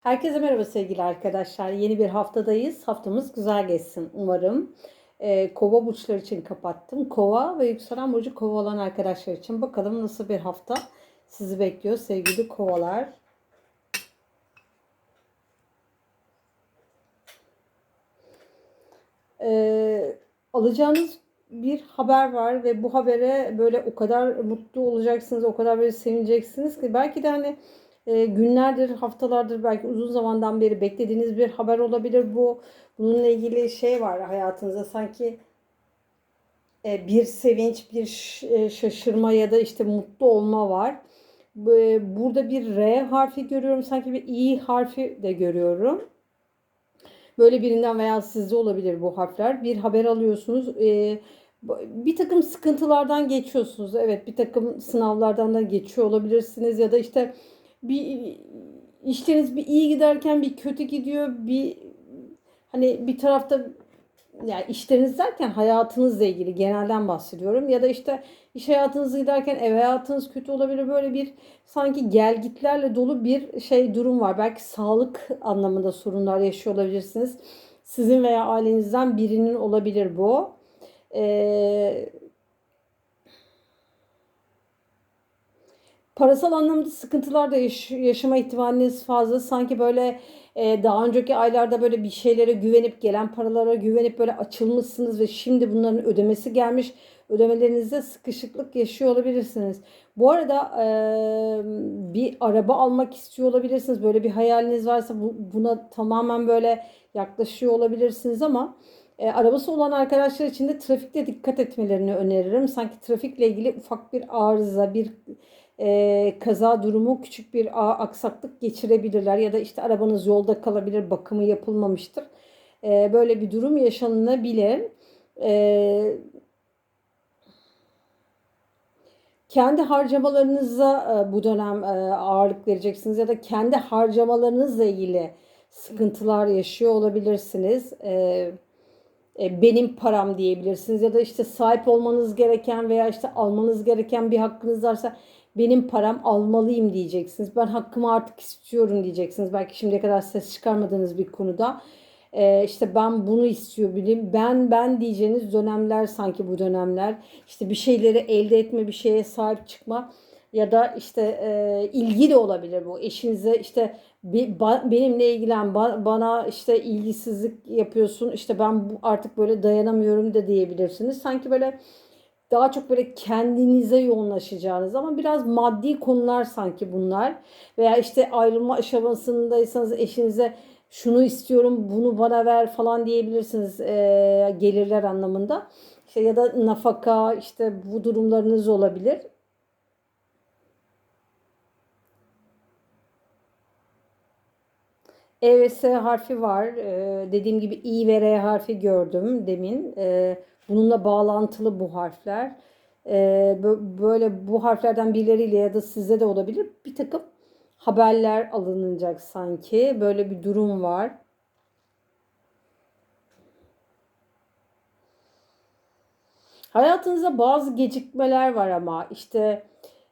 Herkese merhaba sevgili arkadaşlar. Yeni bir haftadayız. Haftamız güzel geçsin umarım. Ee, kova burçları için kapattım. Kova ve yükselen burcu kova olan arkadaşlar için bakalım nasıl bir hafta sizi bekliyor sevgili kovalar. Ee, alacağınız bir haber var ve bu habere böyle o kadar mutlu olacaksınız, o kadar böyle sevineceksiniz ki belki de hani günlerdir, haftalardır belki uzun zamandan beri beklediğiniz bir haber olabilir bu. Bununla ilgili şey var hayatınızda sanki e, bir sevinç, bir e, şaşırma ya da işte mutlu olma var. E, Burada bir R harfi görüyorum, sanki bir İ harfi de görüyorum. Böyle birinden veya sizde olabilir bu harfler. Bir haber alıyorsunuz. Bir takım sıkıntılardan geçiyorsunuz. Evet, bir takım sınavlardan da geçiyor olabilirsiniz ya da işte bir işleriniz bir iyi giderken bir kötü gidiyor. Bir hani bir tarafta yani işleriniz derken hayatınızla ilgili genelden bahsediyorum. Ya da işte iş hayatınız giderken ev hayatınız kötü olabilir. Böyle bir sanki gelgitlerle dolu bir şey durum var. Belki sağlık anlamında sorunlar yaşıyor olabilirsiniz. Sizin veya ailenizden birinin olabilir bu. Ee, parasal anlamda sıkıntılar da yaş- yaşama ihtimaliniz fazla. Sanki böyle e, daha önceki aylarda böyle bir şeylere güvenip gelen paralara güvenip böyle açılmışsınız ve şimdi bunların ödemesi gelmiş. Ödemelerinizde sıkışıklık yaşıyor olabilirsiniz. Bu arada e, bir araba almak istiyor olabilirsiniz. Böyle bir hayaliniz varsa bu, buna tamamen böyle yaklaşıyor olabilirsiniz ama e, arabası olan arkadaşlar için de trafikte dikkat etmelerini öneririm. Sanki trafikle ilgili ufak bir arıza, bir e, kaza durumu küçük bir a- aksaklık geçirebilirler ya da işte arabanız yolda kalabilir, bakımı yapılmamıştır. E, böyle bir durum yaşanabilir. E, kendi harcamalarınıza e, bu dönem e, ağırlık vereceksiniz ya da kendi harcamalarınızla ilgili sıkıntılar yaşıyor olabilirsiniz. E, benim param diyebilirsiniz ya da işte sahip olmanız gereken veya işte almanız gereken bir hakkınız varsa benim param almalıyım diyeceksiniz. Ben hakkımı artık istiyorum diyeceksiniz. Belki şimdiye kadar ses çıkarmadığınız bir konuda. E, işte ben bunu istiyor bileyim. Ben ben diyeceğiniz dönemler sanki bu dönemler. İşte bir şeyleri elde etme, bir şeye sahip çıkma ya da işte e, ilgi de olabilir bu. Eşinize işte bir, ba- benimle ilgilen ba- bana işte ilgisizlik yapıyorsun işte ben bu, artık böyle dayanamıyorum da diyebilirsiniz. Sanki böyle daha çok böyle kendinize yoğunlaşacağınız ama biraz maddi konular sanki bunlar. Veya işte ayrılma aşamasındaysanız eşinize şunu istiyorum bunu bana ver falan diyebilirsiniz e, gelirler anlamında. İşte ya da nafaka işte bu durumlarınız olabilir. E harfi var. Ee, dediğim gibi I ve R harfi gördüm demin. Ee, bununla bağlantılı bu harfler. Bö- böyle bu harflerden birileriyle ya da sizde de olabilir. Bir takım haberler alınacak sanki. Böyle bir durum var. Hayatınızda bazı gecikmeler var ama işte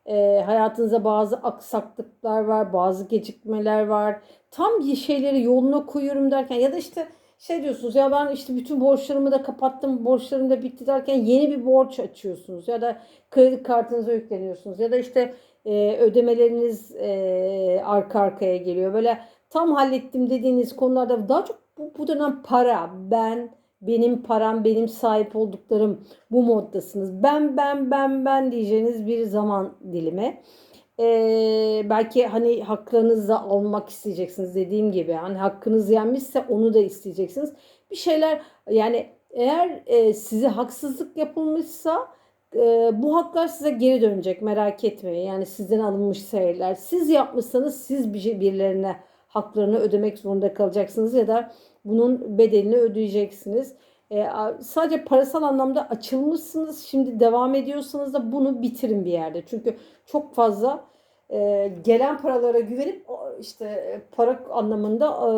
e, hayatınızda bazı aksaklıklar var, bazı gecikmeler var. Tam bir şeyleri yoluna koyuyorum derken ya da işte şey diyorsunuz ya ben işte bütün borçlarımı da kapattım, borçlarım da bitti derken yeni bir borç açıyorsunuz ya da kredi kartınıza yükleniyorsunuz ya da işte e, ödemeleriniz e, arka arkaya geliyor. Böyle tam hallettim dediğiniz konularda daha çok bu, bu dönem para, ben, benim param, benim sahip olduklarım bu moddasınız. Ben ben ben ben diyeceğiniz bir zaman dilimi. Ee, belki hani haklarınızı da almak isteyeceksiniz dediğim gibi. Hani hakkınız yenmişse onu da isteyeceksiniz. Bir şeyler yani eğer e, size haksızlık yapılmışsa e, bu haklar size geri dönecek merak etmeyin. Yani sizden alınmış şeyler. Siz yapmışsanız siz şey, birilerine haklarını ödemek zorunda kalacaksınız ya da bunun bedelini ödeyeceksiniz. E, sadece parasal anlamda açılmışsınız. Şimdi devam ediyorsanız da bunu bitirin bir yerde. Çünkü çok fazla e, gelen paralara güvenip işte e, para anlamında e,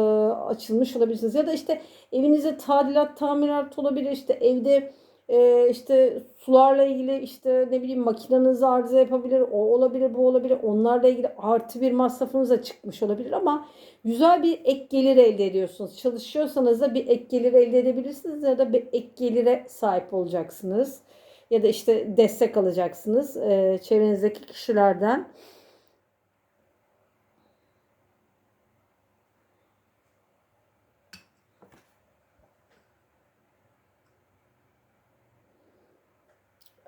açılmış olabilirsiniz. Ya da işte evinize tadilat, tamirat olabilir. İşte evde e, işte sularla ilgili işte ne bileyim makineniz arıza yapabilir, o olabilir, bu olabilir. Onlarla ilgili artı bir masrafınız da çıkmış olabilir ama güzel bir ek gelir elde ediyorsunuz. Çalışıyorsanız da bir ek gelir elde edebilirsiniz ya da bir ek gelire sahip olacaksınız. Ya da işte destek alacaksınız e, çevrenizdeki kişilerden.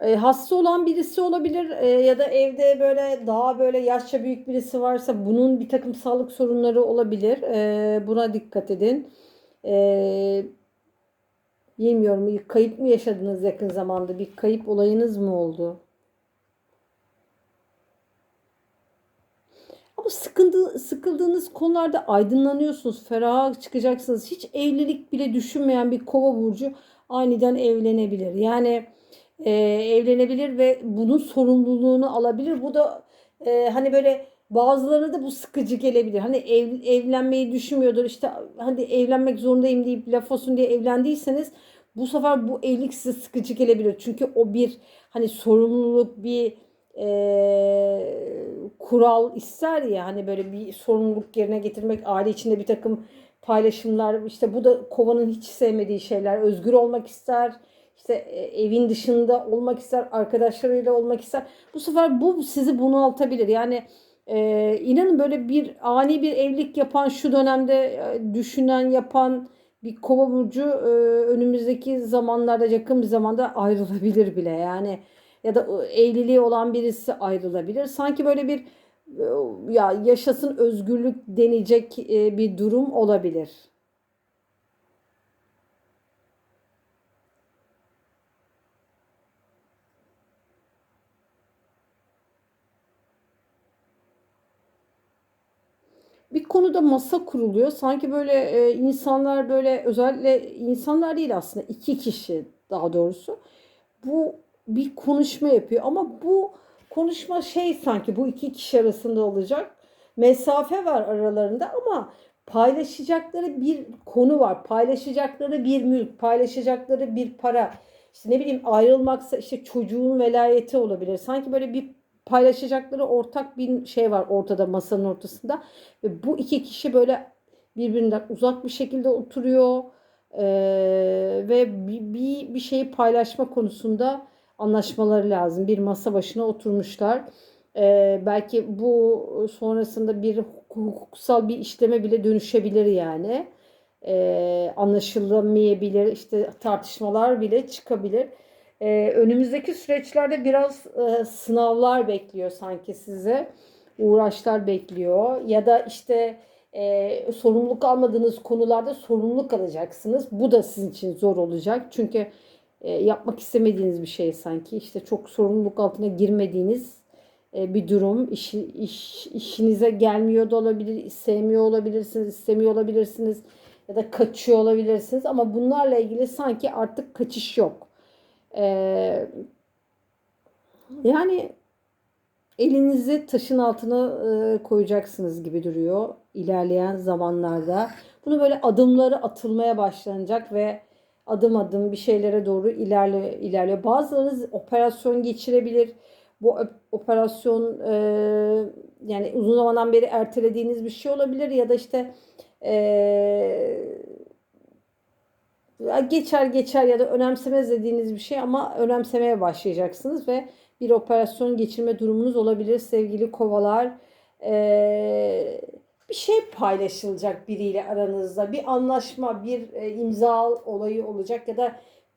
E, hasta olan birisi olabilir e, ya da evde böyle daha böyle yaşça büyük birisi varsa bunun bir takım sağlık sorunları olabilir. E, buna dikkat edin. E, bilmiyorum kayıp mı yaşadınız yakın zamanda? Bir kayıp olayınız mı oldu? Ama sıkıldı, sıkıldığınız konularda aydınlanıyorsunuz, feraha çıkacaksınız. Hiç evlilik bile düşünmeyen bir kova burcu aniden evlenebilir. Yani e, evlenebilir ve bunun sorumluluğunu alabilir. Bu da e, hani böyle bazılarına da bu sıkıcı gelebilir. Hani ev, evlenmeyi düşünmüyordur. İşte hani evlenmek zorundayım deyip laf olsun diye evlendiyseniz bu sefer bu evlilik size sıkıcı gelebilir. Çünkü o bir hani sorumluluk bir e, kural ister ya hani böyle bir sorumluluk yerine getirmek aile içinde bir takım paylaşımlar işte bu da kovanın hiç sevmediği şeyler özgür olmak ister işte e, evin dışında olmak ister, arkadaşlarıyla olmak ister. Bu sefer bu sizi bunaltabilir. Yani e, inanın böyle bir ani bir evlilik yapan şu dönemde e, düşünen yapan bir kova burcu e, önümüzdeki zamanlarda yakın bir zamanda ayrılabilir bile. Yani ya da evliliği olan birisi ayrılabilir. Sanki böyle bir e, ya yaşasın özgürlük deneyecek e, bir durum olabilir. Konuda masa kuruluyor. Sanki böyle e, insanlar böyle özellikle insanlar değil aslında iki kişi daha doğrusu bu bir konuşma yapıyor ama bu konuşma şey sanki bu iki kişi arasında olacak. Mesafe var aralarında ama paylaşacakları bir konu var. Paylaşacakları bir mülk, paylaşacakları bir para. İşte ne bileyim ayrılmaksa işte çocuğun velayeti olabilir. Sanki böyle bir paylaşacakları ortak bir şey var ortada masanın ortasında ve bu iki kişi böyle birbirinden uzak bir şekilde oturuyor ee, ve bir, bir, bir şeyi paylaşma konusunda anlaşmaları lazım. Bir masa başına oturmuşlar. Ee, belki bu sonrasında bir hukuksal bir işleme bile dönüşebilir yani. Ee, anlaşılamayabilir, işte tartışmalar bile çıkabilir. Ee, önümüzdeki süreçlerde biraz e, sınavlar bekliyor sanki size. Uğraşlar bekliyor. Ya da işte e, sorumluluk almadığınız konularda sorumluluk alacaksınız. Bu da sizin için zor olacak. Çünkü e, yapmak istemediğiniz bir şey sanki. İşte çok sorumluluk altına girmediğiniz e, bir durum. İş, iş, işinize gelmiyor da olabilir, sevmiyor olabilirsiniz, istemiyor olabilirsiniz ya da kaçıyor olabilirsiniz. Ama bunlarla ilgili sanki artık kaçış yok. Ee, yani elinizi taşın altına e, koyacaksınız gibi duruyor ilerleyen zamanlarda. Bunu böyle adımları atılmaya başlanacak ve adım adım bir şeylere doğru ilerle, ilerliyor. Bazılarınız operasyon geçirebilir. Bu operasyon e, yani uzun zamandan beri ertelediğiniz bir şey olabilir ya da işte e, geçer geçer ya da önemsemez dediğiniz bir şey ama önemsemeye başlayacaksınız ve bir operasyon geçirme durumunuz olabilir sevgili kovalar. Ee, bir şey paylaşılacak biriyle aranızda. Bir anlaşma, bir e, imza olayı olacak ya da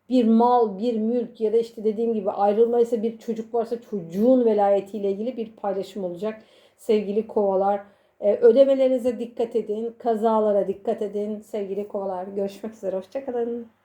bir mal, bir mülk ya da işte dediğim gibi ayrılma ise bir çocuk varsa çocuğun velayetiyle ilgili bir paylaşım olacak sevgili kovalar. Ee, ödemelerinize dikkat edin, kazalara dikkat edin sevgili kovalar. Görüşmek üzere, hoşçakalın.